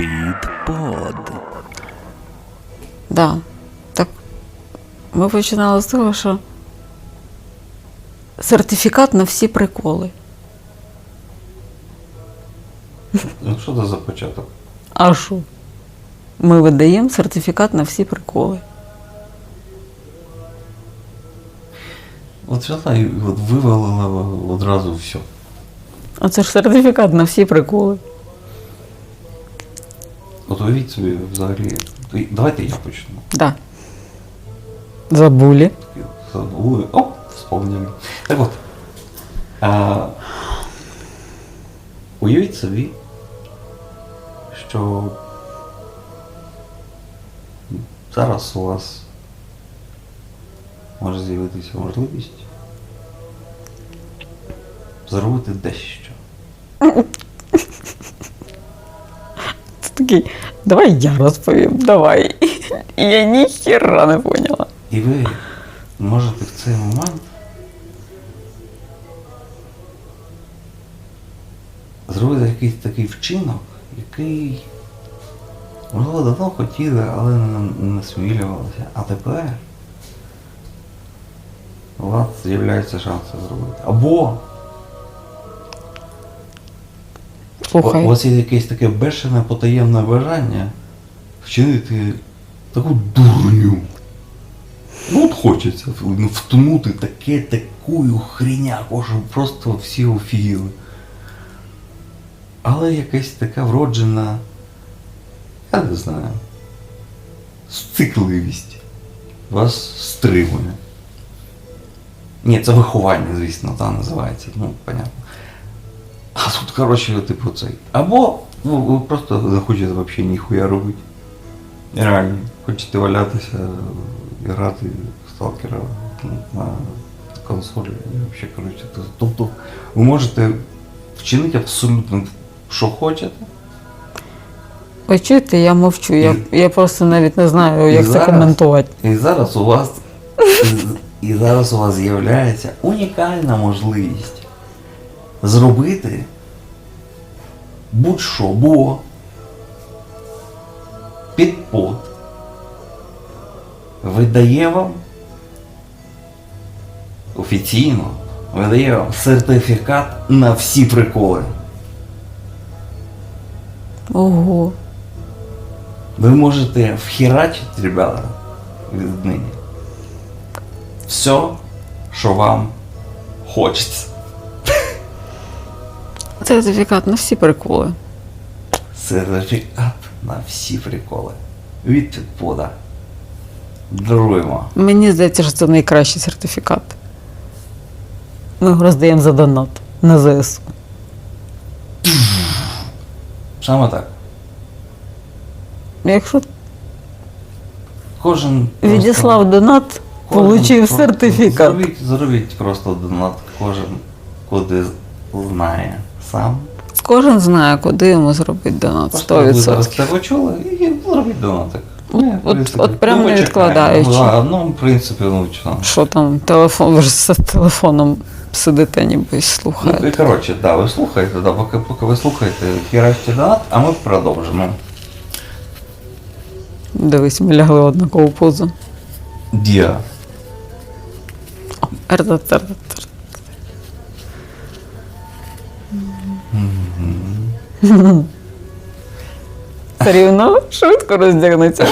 Під под. Да. Так ми починали з того, що сертифікат на всі приколи. Ну що це за початок? А що? Ми видаємо сертифікат на всі приколи. От взяла і от вивалила одразу все. А це ж сертифікат на всі приколи. От уявіть собі взагалі. Давайте я почну. Да. Забулі. Забули. О, вспомнили. Так от. А, уявіть собі, що зараз у вас може з'явитися можливість зробити дещо. Такий, давай я розповім, давай. І я ніхіра не поняла. І ви можете в цей момент зробити якийсь такий вчинок, який, можливо, давно хотіли, але не, не смілювалися. А тепер у вас з'являється шанс це зробити. Або Слухай. у вас є якесь таке бешене потаємне бажання вчинити таку дурню. Ну от хочеться ну, втонути таке такою хріняку, що просто всі офігіли. Але якась така вроджена, я не знаю, цикливість вас стримує. Ні, це виховання, звісно, та називається, ну, понятно. А тут, коротше, типу цей. Або ну, просто не хочете взагалі ніхуя робити. Реально, хочете валятися, грати в сталкера ну, на консолі. Взагалі, коротше, то- тобто ви можете вчинити абсолютно що хочете. Ви чуєте, я мовчу. Я, я просто навіть не знаю, як це коментувати. І зараз у вас і- і зараз у вас з'являється унікальна можливість зробити будь-що, бо підпод видає вам офіційно видає вам сертифікат на всі приколи. Ого. Ви можете вхерачити, ребята, віднині. Все, що вам хочеться. Сертифікат на всі приколи. Сертифікат на всі приколи. Від підпода. Даруємо. Мені здається, що це найкращий сертифікат. Ми його роздаємо за донат на ЗСУ. Саме так. Якщо Кожен. просто- відіслав донат, кожен получив сертифікат. Зробіть, зробіть просто донат. Кожен куди знає сам. Кожен знає, куди йому зробити донат. Просто ви зараз 100%. це почули і зробіть донатик. От- Ні, от- от прямо ну, не відкладаючи. Ну, ну, в принципі, ну що. Що там, телефон, ви ж з телефоном сидите, ніби і Ну, і, коротше, да, ви слухаєте, да, поки, поки ви слухаєте, хірачте донат, а ми продовжимо. Дивись, ми лягли в однакову позу. Діа. Р-р-р-р. Все рівно швидко роздягнеться.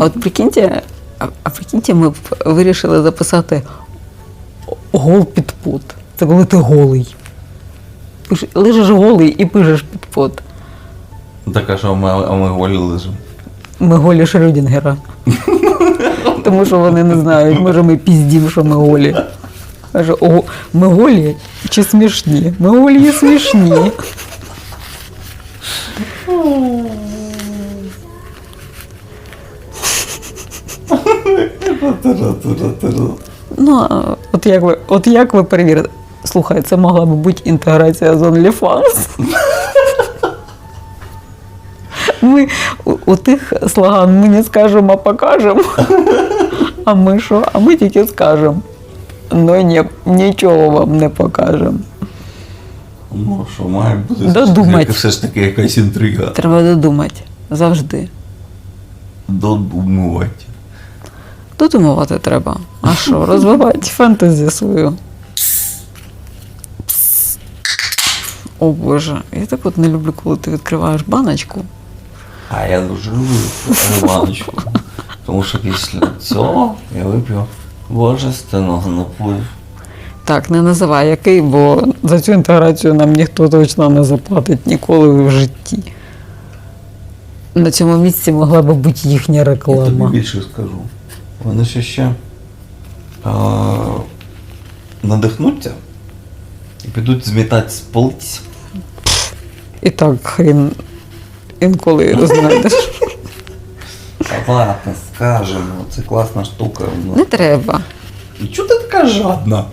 А От прикиньте, а, а прикиньте, ми б вирішили записати гол під пот. Це коли ти голий. Лежиш голий і пишеш під пот. Так, а що ми, а ми голі лежимо. Ми голі Шрёдінгера. Тому що вони не знають, може ми піздім, що ми голі. Каже, о, ми голі чи смішні? Ми голі і смішні. Ну, а от як ви, от як ви перевірите? Слухай, це могла б бути інтеграція з OnlyFans. Ми у, у тих слоган ми не скажемо, а покажемо. А ми що? А ми тільки скажемо. Ну ні, нічого вам не покажемо. Ну, що має бути Додумать. все ж таки якась інтрига. Треба додумати. Завжди. Додумувати. Додумувати треба. А що, розвивати фентезі свою. О Боже, я так от не люблю, коли ти відкриваєш баночку. А я дуже люблю баночку. Тому що після цього я вип'ю божественного напою. Так, не називай який, бо за цю інтеграцію нам ніхто точно не заплатить ніколи в житті. На цьому місці могла би бути їхня реклама. Я тобі більше скажу. Вони ще ще а, надихнуться і підуть змітати з полиць. І так хрін інколи знайдеш. Ладно, скажемо, це класна штука. Не треба. І чого ти така жадна?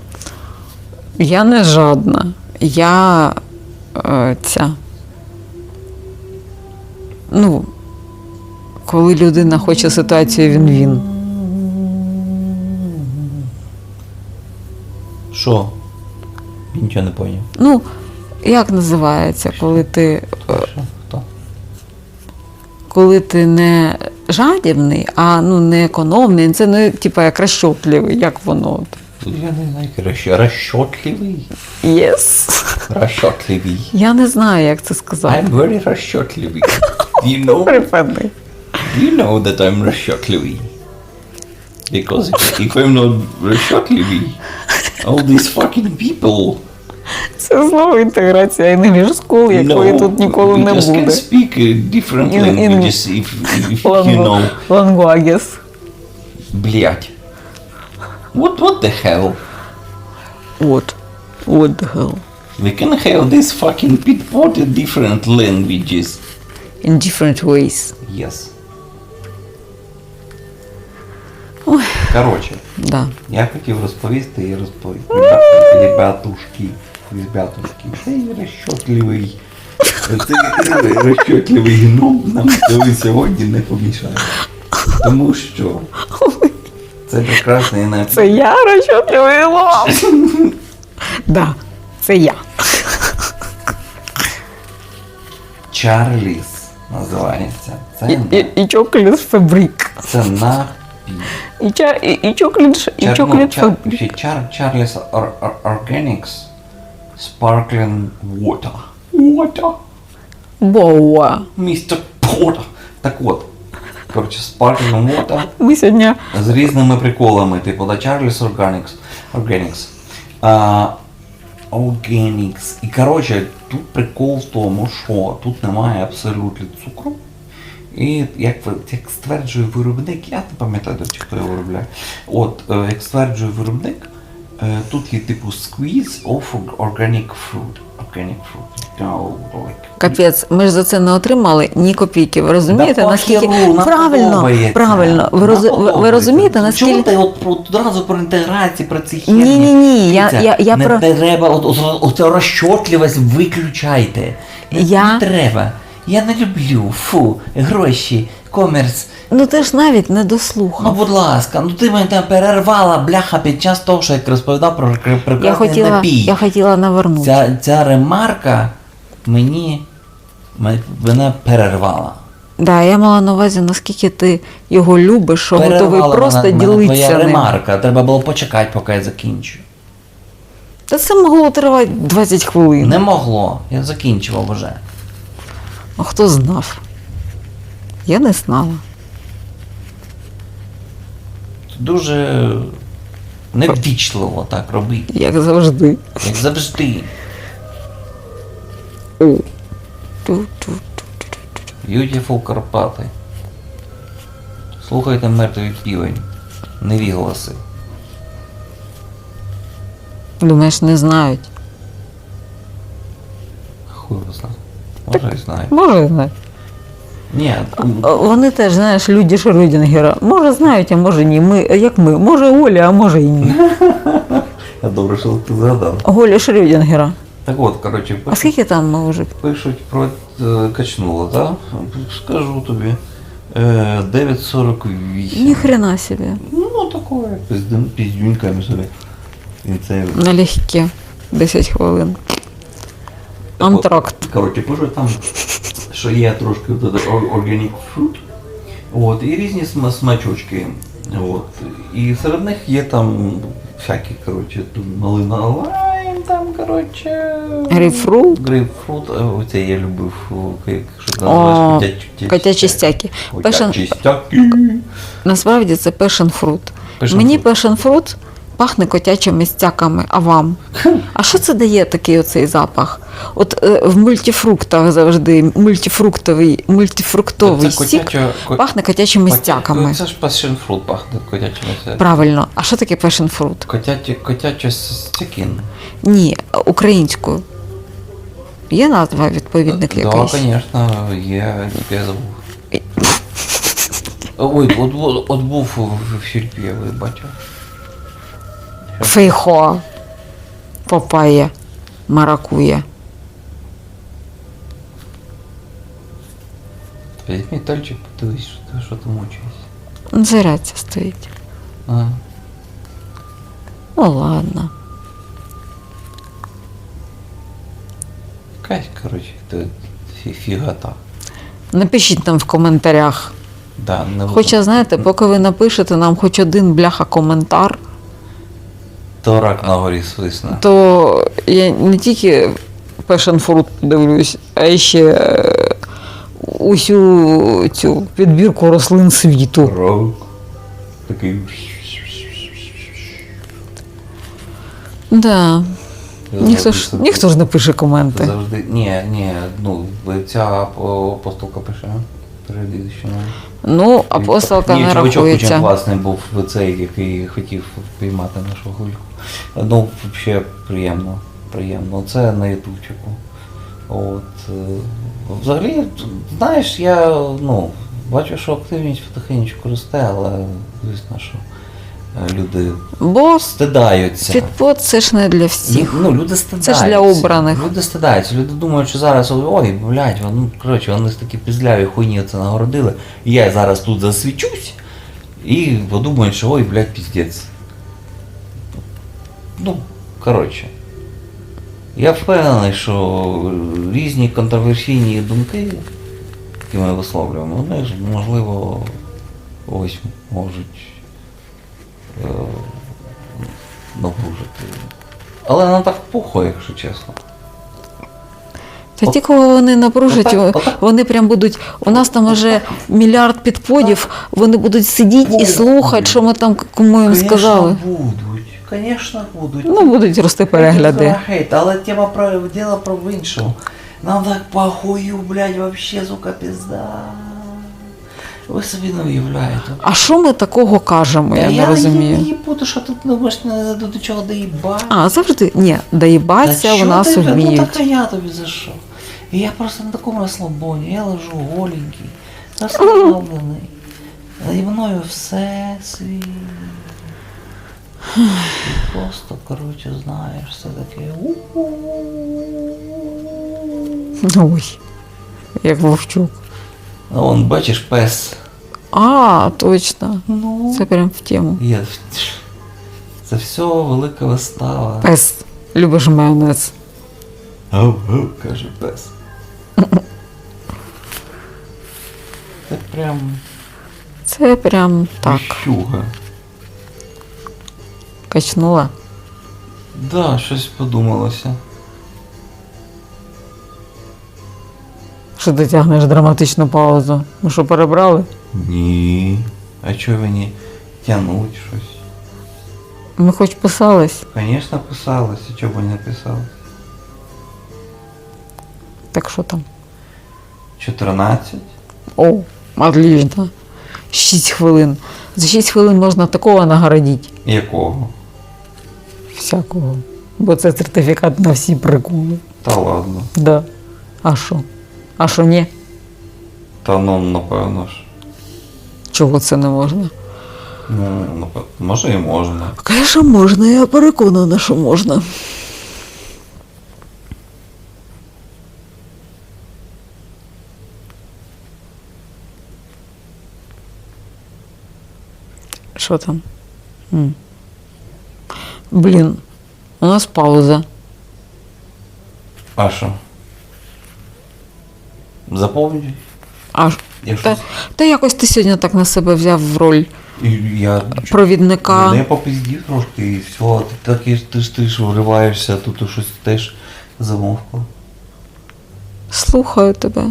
Я не жадна. Я е, ця. Ну, коли людина хоче ситуацію, він він. Що? Я нічого не поняв. Ну, як називається, коли ти, е, Що? Хто? коли ти не жадібний, а ну не економний, це не типа як розчотливий, як воно. Я не знаю, розчо- розчотливий. Yes. Розчотливий. Я не знаю, як це сказати. I'm very розчотливий. Do you know? Припини. Do you know that I'm розчотливий? Because if, if I'm not розчотливий, all these fucking people Це знову інтеграція English School, якої тут ніколи you не just буде. can speak uh, different In- in- languages if, if you Ланго- know. Лангуагіс. Блять. What, what the hell? What? What the hell? We can have this fucking pit-potted different languages. In different ways. Yes. Короче, Да. я хотів розповісти і розповісти. Ребя- Ребятушки, ребятушки, цей розчотливий, цей розчотливий гном нам сьогодні не помішає. Тому що це прекрасний напій. Це я розчотливий лом. Да, це я. Чарліс називається. Це, І, і, і чокліт фабрик. це напій. І, ча, і, і чокліт, і Чар, ну, чокліт чар, фабрик. чар, Чарліс Ор- Ор- Organics Sparkling Water. Water. Боа. Містер Поттер. Так от. Коротше, Sparkling Water Ми сьогодні з різними приколами, типу, да, Charlie's Organics. Organics. А, Organics. І коротше, тут прикол в тому, що тут немає абсолютно цукру. І як, як стверджує виробник, я не пам'ятаю, до чого хто його виробляє. От, е, як стверджує виробник, тут є типу squeeze of organic fruit. Organic fruit. Like, Капець, ми ж за це не отримали ні копійки. Ви розумієте, Да наскільки похеру, правильно, правильно. Ви, роз... ви- розумієте, Чому наскільки ти от про одразу про інтеграцію, про ці херні? Ні, ні, ні, я- я- я не про- треба, от, от, оцю розчотливість виключайте. Не, Я- не треба. Я не люблю, фу, гроші, комерс. ну ти ж навіть не дослухав. Ну, будь ласка, ну ти мене там перервала, бляха, під час того, що я розповідав про пр- прекрасний я хотіла, напій. я хотіла навернути. Ця, ця ремарка мені мене перервала. Да, я мала на увазі, наскільки ти його любиш, що готовий просто мене- мене ділитися твоя ним. ремарка. Треба було почекати, поки я закінчу. Та це могло тривати 20 хвилин. Не могло. Я закінчував уже. А хто знав? Я не знала. Дуже неввічливо так робити. Як завжди. Як завжди. О. Beautiful Карпати. Слухайте мертвий півень. Невігласи. Думаєш, не знають? Хуй знає. Може і знає. Може, знають. Ні, Вони теж, знаєш, люди Шрёдінгера. Може знають, а може ні. Ми, як ми. Може Оля, а може і ні. я добре, що ти згадав. Оля Шрёдінгера. Так от, коротше, А скільки там мужик? Пишуть про е, качнуло, так? Скажу тобі. Е, 9.48. Ніхрена собі. Ну, такое, піздюньками собі. Налегке. 10 хвилин. Антракт. Коротше, пишу там, що є трошки от це ор- organic fruit. От, і різні смачочки. От. І серед них є там всякі, коротше, малина лайм, там, коротше. Грейпфрут? Грейпфрут, е, оце я любив, як що це О, котячі- котячі стяки. Котячі стяки. Насправді це fruit. Passion Мені fruit. Пахне котячими стяками, а вам? А що це дає такий оцей запах? От е, в мультифруктах завжди мультифруктовий, мультифруктовий Це сік котяча- ко- пахне котячими Котя- стяками. Це ж fruit пахне котячими стяками. Правильно. А що таке passion fruit? Котячі, котячі стякін. Ні, українською. Є назва відповідник Да, якийсь? звісно, є, я забув. Ой, от, от, от був в фільмі, я бачив. Фейхоа, папая, маракуя. Візьмі тальчик, подивись, що ти, що ти мучаєшся. Зарядця стоїть. А, Ну ладно. якась, коротше, фі- фігата. Напишіть нам в коментарях. Да, не Хоча, знаєте, поки ви напишете нам хоч один бляха коментар, То рак на горі свисне. то я не тільки Passion Fruit подивлюсь, а ще е, усю цю підбірку рослин світу. Рок. Такий. Да. Ніхто ж, ніхто ж не пише коменти. Завжди. Ні, ні, ну, ця апостолка пише. Перед Ну, апостолка Ні, не чувачок дуже класний був цей, який хотів піймати нашу гульку. Ну, взагалі приємно. Приємно. Це на ютубчику. От. е, Взагалі, знаєш, я ну, бачу, що активність потихеньку росте, але звісно, що люди Бо стидаються. підпот це ж не для всіх. Ну, люди стидаються. Це ж для обраних. Люди стидаються. Люди думають, що зараз, ой, блядь, ну, коротше, вони ж такі пізляві хуйні це нагородили. І я зараз тут засвічусь і подумають, що ой, блядь, піздець. Ну, коротше. Я впевнений, що різні контроверсійні думки, які ми висловлюємо, вони ж, можливо, ось можуть напружити. Але нам так похуй, якщо чесно. Та ті, кого вони напружать, Отак, отак. вони прям будуть. У нас там вже мільярд підподів, вони будуть сидіти і слухати, що ми там кому їм сказали. будуть, звісно, будуть. Ну, будуть рости перегляди. Але тема про діло про в іншому. Нам так похую, блядь, вообще, сука, пізда. Ви собі не уявляєте. А що ми такого кажемо, я Та не розумію. Я не що тут не можеш не до чого доїбати. А, завжди. Ні, доїбатися у нас Ну вміють. така я тобі за що? І я просто на такому розслабоні, я лежу голенький, розслаблений. І мною все світ. І просто, коротше, знаєш, все таке. Ой, як вовчук. А вон, бачиш, пес. А, точно. Ну, Це прям в тему. є. Це все велика вистава. Пес, любиш майонез. Гав, гав, каже пес. Це прям Це прям так. віщуга. Качнула. Да, щось подумалося. Що ти тягнеш драматичну паузу? Ми що перебрали? Ні. А чого мені тянуть щось? Ми хоч писались, Звісно, писалось, а чого б не писалось? так що там? 14. О, отлично. 6 хвилин. За 6 хвилин можна такого нагородити. Якого? Всякого. Бо це сертифікат на всі приколи. Та ладно. Да. А що? А що ні? Та ну, напевно ж. Чого це не можна? Ну, напевно, може і можна. Звісно, можна, я переконана, що можна. Що там? М. Блін, у нас пауза. А що? Заповнюй. А ж- та, та якось ти сьогодні так на себе взяв в роль І я провідника. Не попиздів трошки і все. Ти так і ж- ти ж ти ж вриваєшся, тут щось теж замовкла. Слухаю тебе.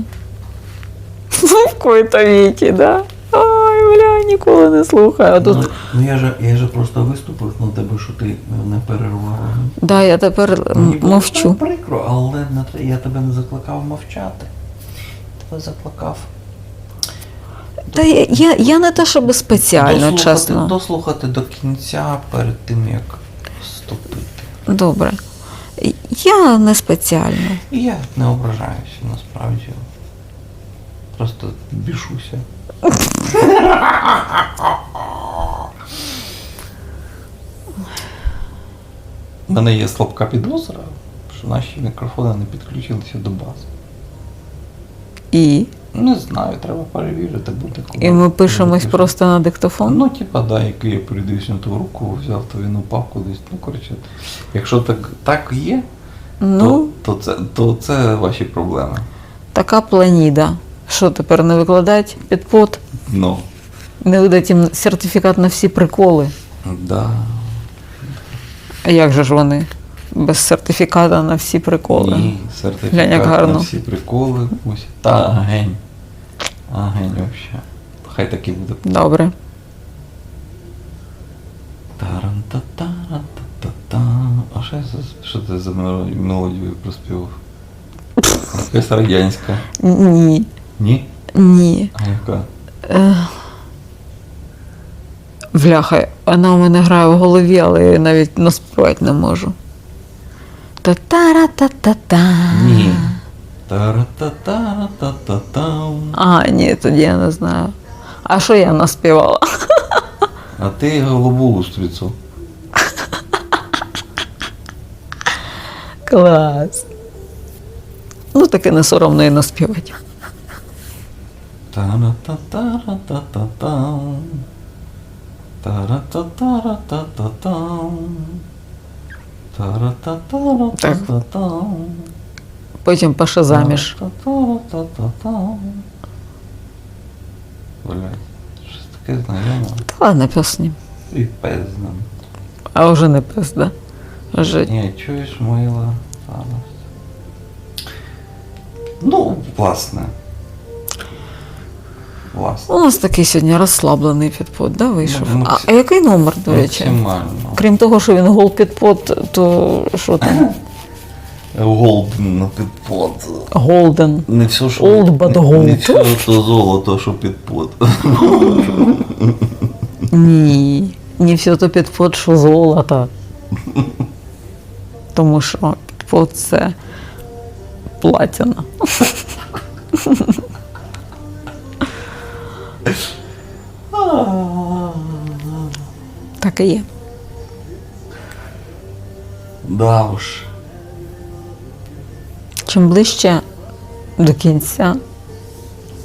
В коїй-то віті, да? Ой, бля, ніколи не слухаю. А тут, Ну, ну я же я же просто виступив на тебе, що ти не перервала. да, я тепер Мені було мовчу. так прикро, але на те- я тебе не закликав мовчати. Тебе закликав. Та я, я, я не те, щоб спеціально, дослухати, чесно. дослухати до кінця перед тим, як вступити. Добре. Я не спеціально. І я не ображаюся насправді. Просто бішуся. У мене є слабка підозра, що наші мікрофони не підключилися до бази. І, Не знаю, треба перевірити буде. коли- і ми пишемось просто на диктофон. Ну, типа, да, який я передаюсь на ту руку, взяв, то він упав кудись. Ну, коротше, якщо так, так є, ну, то, то, це, то це ваші проблеми. така планіда. Що тепер не викладать під пот? Ну. Не видать їм сертифікат на всі приколи. Да. А як же ж вони? Без сертифіката на всі приколи. Ні, сертифікат Глянь, як гарно. на всі приколи. Ось. Та агень. Агень вообще. Хай так і буде. Добре. Таран-та-таран-та-та-та. А що, це- що це за мело- мелодію проспівав? Якась радянська. Ні. Ні? Ні. А яка? Е, Бляха, вона у мене грає в голові, але я навіть наспівати не можу. Та-та-ра-та-та-та. Ні. Тара-та-тара-та-та-там. А, ні, тоді я не знаю. А що я наспівала? А ти голубу устрицю. Клас. Ну, таке не соромно і наспівати. Тара-та-тара-та-та-там. Тара-та-тара-та-та-там. Тара-та-тара-та-та-там. Потім паша заміж. Та-та-та-та-там. Щось таке знайоме. Та ладно, пісні. І пес з ним. А вже не пес, да? Вже Ні, чуєш, мила. Ну, власне. Власне. У нас такий сьогодні розслаблений підпот, да, вийшов. Ну, А, а який номер, до речі? Максимально. Крім того, що він гол підпот, то що там? Голден на підпот. Голден. Не все, що Old but gold. не все, що золото, що підпот. Ні. Не все то підпот, що золото. Тому що підпот це платіна. Так і є. Да уж. Чим ближче до кінця,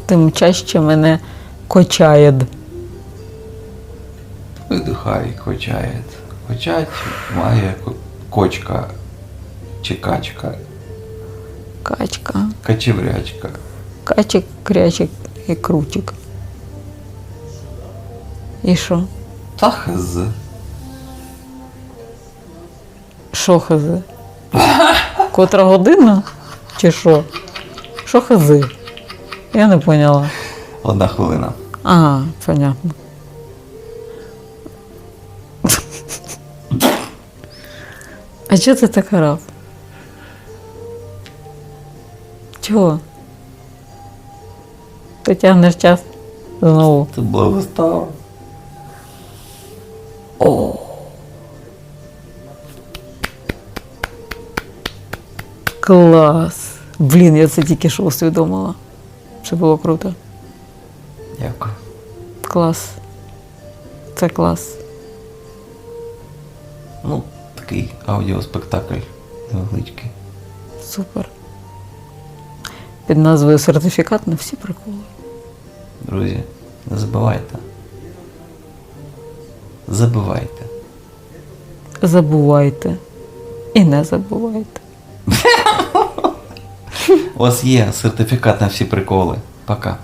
тим чаще мене кочає. Видихай, качає. Качать має кочка чи качка, Качка, качеврячка. качик, крячик і крутик. І що? Та хз. Що хази? Котра година? Чи що? Що хази? Я не поняла. Одна хвилина. Ага, понятно. А чого ти так орав? Чого? Ти тягнеш час знову. Це була вистава. Клас. Блін, я це тільки що усвідомила. Це було круто. Дякую. Клас. Це клас. Ну, такий аудіоспектакль невеличкий. Супер. Під назвою сертифікат на всі приколи. Друзі, не забувайте. Забувайте. Забувайте. І не забувайте. У вас є сертифікат на всі приколи. Пока.